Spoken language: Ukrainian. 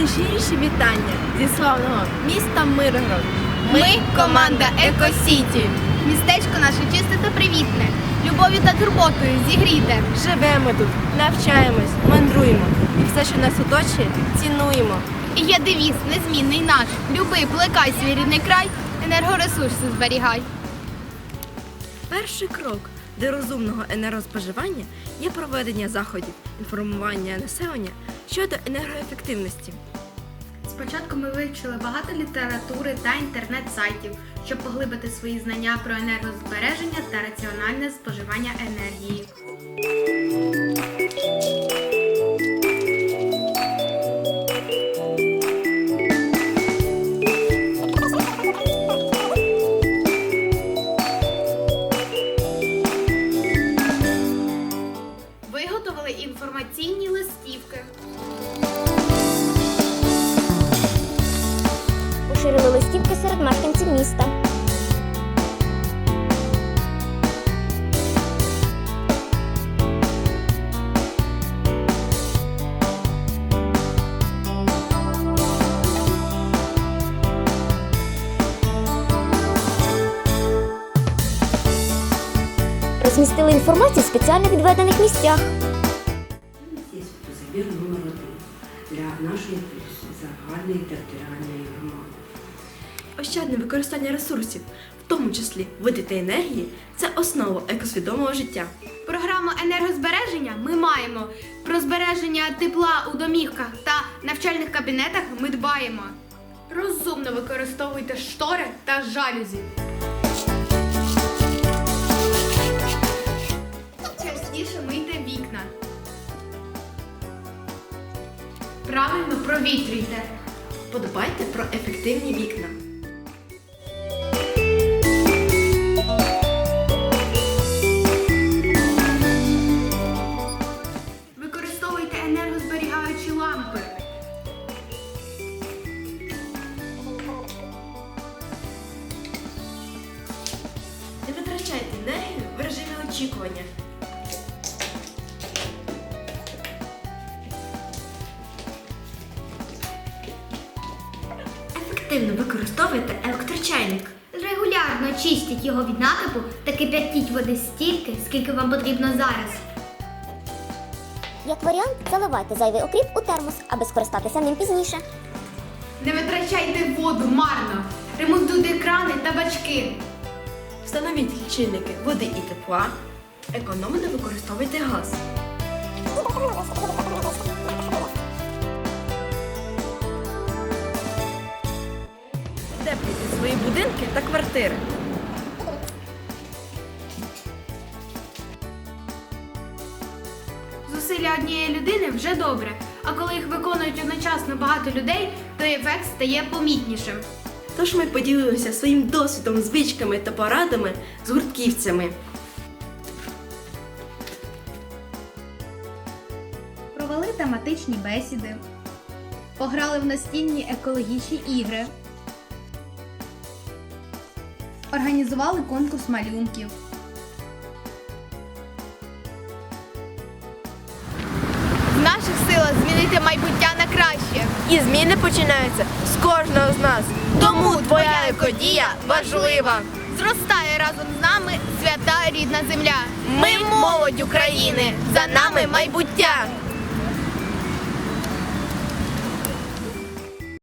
Найщиріші вітання зі славного міста Миргород. Ми команда Екосіті. Містечко наше чисте та привітне. Любов'ю та турботою зігріте. Живемо тут, навчаємось, мандруємо. І все, що нас оточує, цінуємо. І є девіз незмінний наш. Люби, плекай свій рідний край, енергоресурси зберігай. Перший крок до розумного енергоспоживання є проведення заходів, інформування населення щодо енергоефективності. Спочатку ми вивчили багато літератури та інтернет-сайтів, щоб поглибити свої знання про енергозбереження та раціональне споживання енергії. Міста. Розмістили інформацію в спеціально відведених місцях. Є фотозабір номер один для нашої загальної територіальної громади. Ощадне використання ресурсів, в тому числі води та енергії, це основа екосвідомого життя. Програму енергозбереження ми маємо. Про збереження тепла у домівках та навчальних кабінетах ми дбаємо. Розумно використовуйте штори та жалюзі. Частіше мийте вікна. Правильно провітрюйте. Подбайте про ефективні вікна. Очікування. Ефективно використовуйте електрочайник. Регулярно чистіть його від накипу та кип'ятіть води стільки, скільки вам потрібно зараз. Як варіант, заливайте зайвий окріп у термос, аби скористатися ним пізніше. Не витрачайте воду марно. Ремонтуйте крани та бачки. Встановіть лічильники води і тепла. Економно використовуйте газ. Утеплюйте свої будинки та квартири. Зусилля однієї людини вже добре, а коли їх виконують одночасно багато людей, то ефект стає помітнішим. Тож ми поділилися своїм досвідом, звичками та порадами з гуртківцями. Провели тематичні бесіди, пограли в настільні екологічні ігри, організували конкурс малюнків. В наших силах змінити майбуття на краще. І зміни починаються з кожного з нас. Тому твоя екодія важлива. Зростає разом з нами свята рідна земля. Ми молодь України. За нами майбуття.